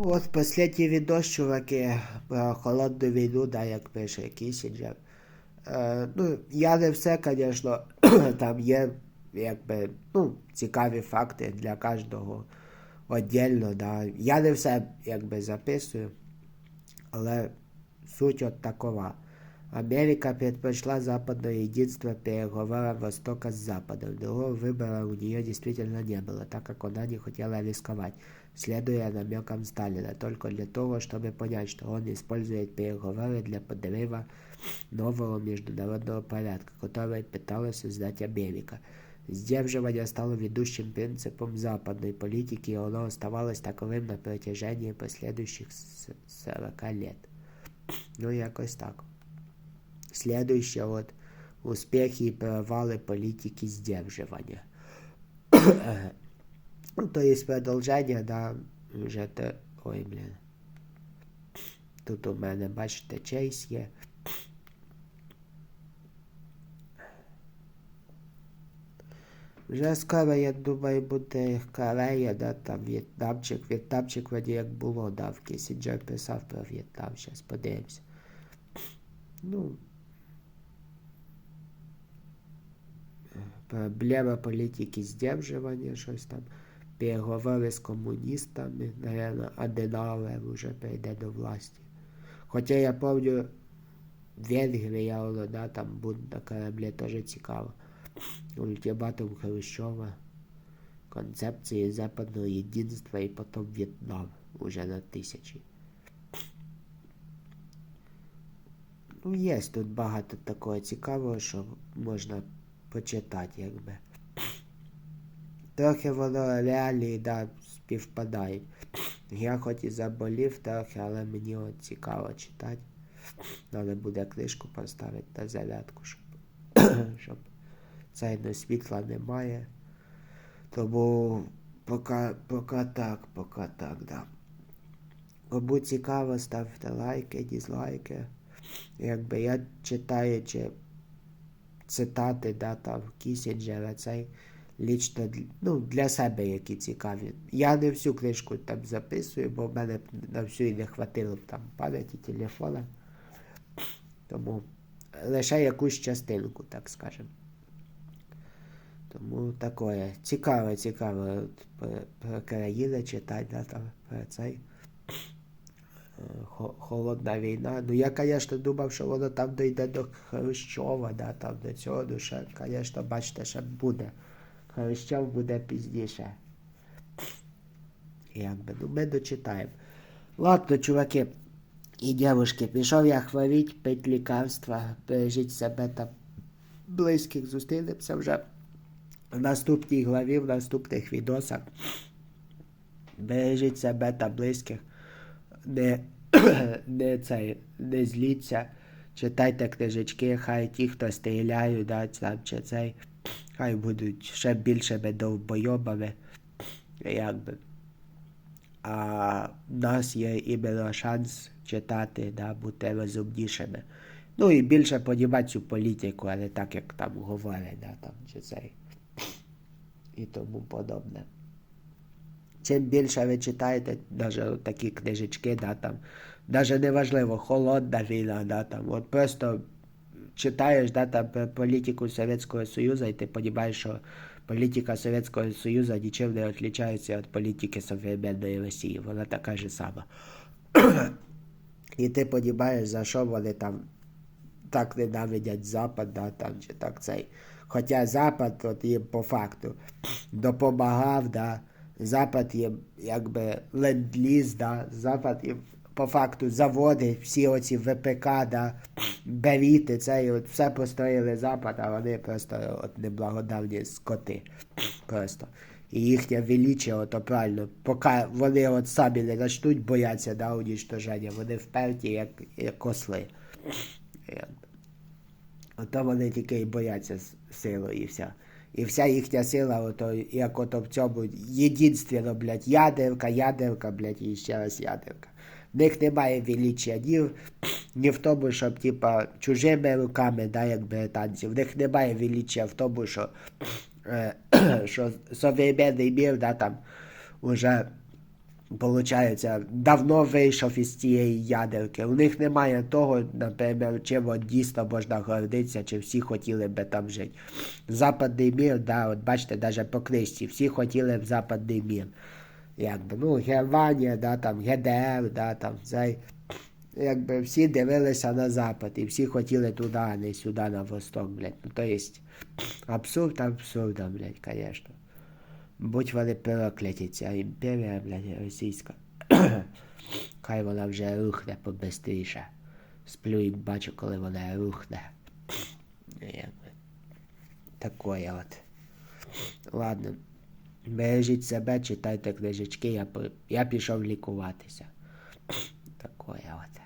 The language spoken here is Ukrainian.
От останній відос, чуваки, про холодну війну, да, як пише Кісінджер. Е, ну, я не все, звісно, там є якби, ну, цікаві факти для кожного віддільно, да. Я не все якби записую, але суть от такова. Америка предпочла западное единство переговорам Востока с Западом. Другого выбора у нее действительно не было, так как она не хотела рисковать, следуя намекам Сталина, только для того, чтобы понять, что он использует переговоры для подрыва нового международного порядка, который пыталась создать Америка. Сдерживание стало ведущим принципом западной политики, и оно оставалось таковым на протяжении последующих с- 40 лет. Ну, якось так. Следующее вот успехи и провалы политики сдерживания. ну, то есть продовження, да, вже те. Ой, блін. Тут у мене, бачите, чейс є. Вже скоро, я думаю, буде Корея, да, там В'єтнамчик. В'єтнамчик вроді як було, да, в Кісінджер писав про В'єтнам, зараз подивимося. Ну, проблема політики здержування, щось там. Переговори з комуністами, наверное, Аденауер вже прийде до власті. Хоча я пам'ятаю, Венгрія, воно, да, там бунт на кораблі теж цікаво. Ультиматум Хрущова, концепції западного єдинства і потім В'єтнам уже на тисячі. Ну, є тут багато такого цікавого, що можна почитати, якби. Трохи воно реалії, да, співпадають. Я хоч і заболів трохи, але мені от цікаво читати. Треба буде книжку поставити на зарядку, щоб, щоб цей світла немає. Тому поки, поки так, поки так, да. Кому цікаво, ставте лайки, дізлайки. Якби я читаючи цитати, да, там Кісінджера, цей лічно ну, для себе які цікаві. Я не всю книжку там записую, бо в мене на всю і не хватило там пам'яті телефона. Тому лише якусь частинку, так скажемо. Тому таке. От про, про країни читати, да, там, про цей. Хо- Холодна війна. Ну я, звісно, думав, що воно там дійде до Хрущова, да, там до цього, ну ще, звісно, бачите, ще буде. Хрущов буде пізніше. Якби, ну ми дочитаємо. Ладно, чуваки і дівушки, пішов я хворіть, пить лікарства, бережіть себе та близьких, зустрінемося вже в наступній главі, в наступних відосах. Бережіть себе та близьких. Не, не, цей, не зліться. Читайте книжечки, хай ті, хто стріляють, да, там, чи цей, хай будуть ще більшими довбойобами. Якби. А в нас є іменно шанс читати, да, бути розумнішими. Ну і більше понімати цю політику, а не так, як там говорять, да, там, чи цей. І тому подобне. Чим більше ви читаєте, навіть такі книжечки, да, там, навіть неважливо, холодна війна, да, там, от просто читаєш да, там, про політику Совєтського Союзу, і ти розумієш, що політика Совєтського Союзу нічим не відрізняється від політики современної Росії. Вона така ж сама. І ти розумієш, за що вони там так ненавидять Запад, да, там, чи так цей. Хоча Запад от їм по факту допомагав, да, Запад їм якби ленд-ліз, да, Запад їм по факту заводи, всі оці ВПК, да, беріти, це і от все построїли Запад, а вони просто от неблагодарні скоти. Просто. І їхнє величие, ото правильно, поки вони от самі не почнуть боятися да, унічтоження, вони вперті, як, як осли. Якби. Ото вони тільки і бояться с- сили і вся. І вся їхня сила, ото, як ото в цьому єдинственно, блядь, ядерка, ядерка, блядь, і ще раз ядерка. В них немає величия ні, ні в тому, щоб, типа, чужими руками, да, як британці, в них немає величия в тому, що, е, що современний мір, да, там, уже Получається, давно вийшов із цієї ядерки. У них немає того, наприклад, чим дійсно можна гордитися, чи всі хотіли би там жити. Западний мір, да, от бачите, навіть по книжці, всі хотіли в западний мір. Якби, ну, Германія, да, там, ГДР, да, там, цей, якби всі дивилися на запад і всі хотіли туди, а не сюди на восток, блядь. Ну, то есть, абсурд абсурдом, блядь, конечно. Будь вони прокляті, ця імперія, блядь, російська. Хай вона вже рухне побистріше. Сплю і бачу, коли вона рухне. Якби. Такое от. Ладно. Бережіть себе, читайте книжечки, я, я пішов лікуватися. Такое от.